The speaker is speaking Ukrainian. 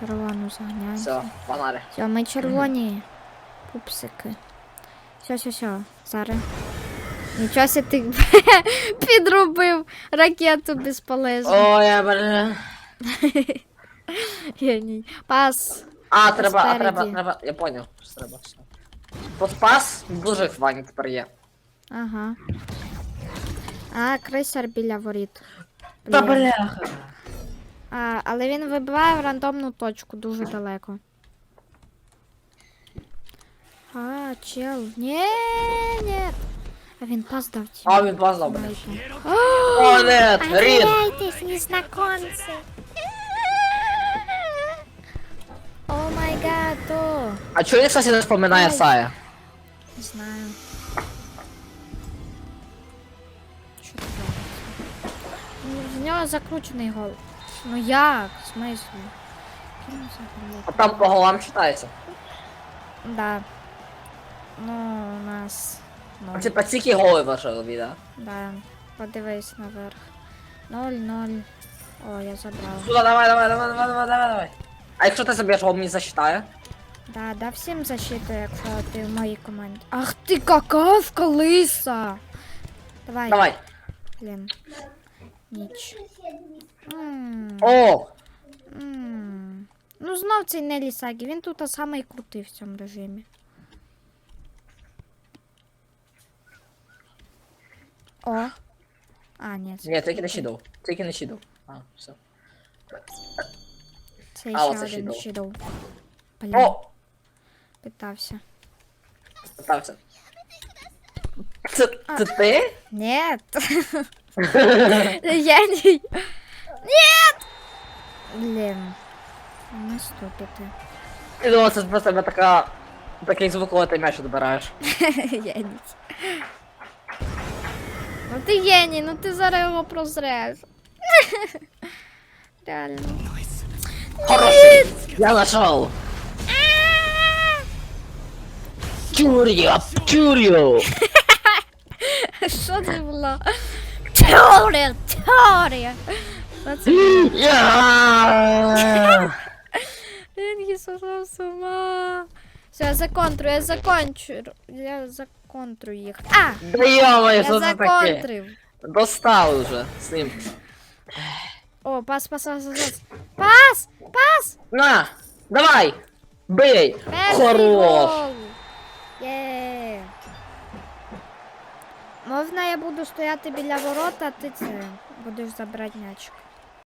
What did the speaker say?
Червону заганяємо. Все, погнали. Все, ми червоні. Пупсики. Все, все, все. Зараз. Нічого ся ти підробив ракету безполезну. Ой, я бля. Геній. Пас. А, треба, а Спереді. треба, треба. Я поняв, що треба. Все. Тут пас дуже хвані тепер є. Ага. А, крейсер біля воріт. Та Блін. бляха. А, але він вибиває в рандомну точку дуже далеко. А, чел. Ні, ні. А він пас дав ті. А, він пас дав, бля. О, нет, Рід. Отделяйтесь, незнакомцы. О май гад, то. А чого він, кстати, не вспоминає Ай. Сая? Не знаю. Що це? Ну, В нього закручений гол. Ну як? В смислі? А там по голам читається. Да. Ну, у нас. А типа тільки голи важливі, да? Да. Подивись наверх. Ноль, ноль. О, я забрала. Сюда, давай, давай, давай, давай, давай, давай, давай. А якщо ти заб'єш, гол мені засчитає? Да, да всім защиту, якщо ти в моїй команді. Ах ти какавка лиса! Давай, Давай. блін. Ніч. М, О! м. Ну знов цей Нелі Сагі, він тут самий крутий в цьому режимі. О. А, ні, це, Ні, тільки не щидов. Тільки не щидов. А, все. це а, ще оце один Shadow. щидов. Блін, О! питався. Стався. Це, це ти? Нет. Я не... Нет! Блин. Наступити. Я думав, це просто тебе така... Такий звук, коли ти м'яч відбираєш. Геній. Ну ти геній, ну ти зараз його прозреш. Реально. Хороший! Я нашел! Чур'я, чур'ю! Що це було? Що це? Я! Він сошов з ума. Все, я законтрю, я закончу. Я законтрю їх. А! Да Я що це таке? законтрив. Достал уже з ним. О, пас, пас, пас, пас. Пас! Пас! На! Давай! Бей! Перший Хорош! гол! Можна я буду стояти біля ворот, а ти це будеш забрати м'ячик.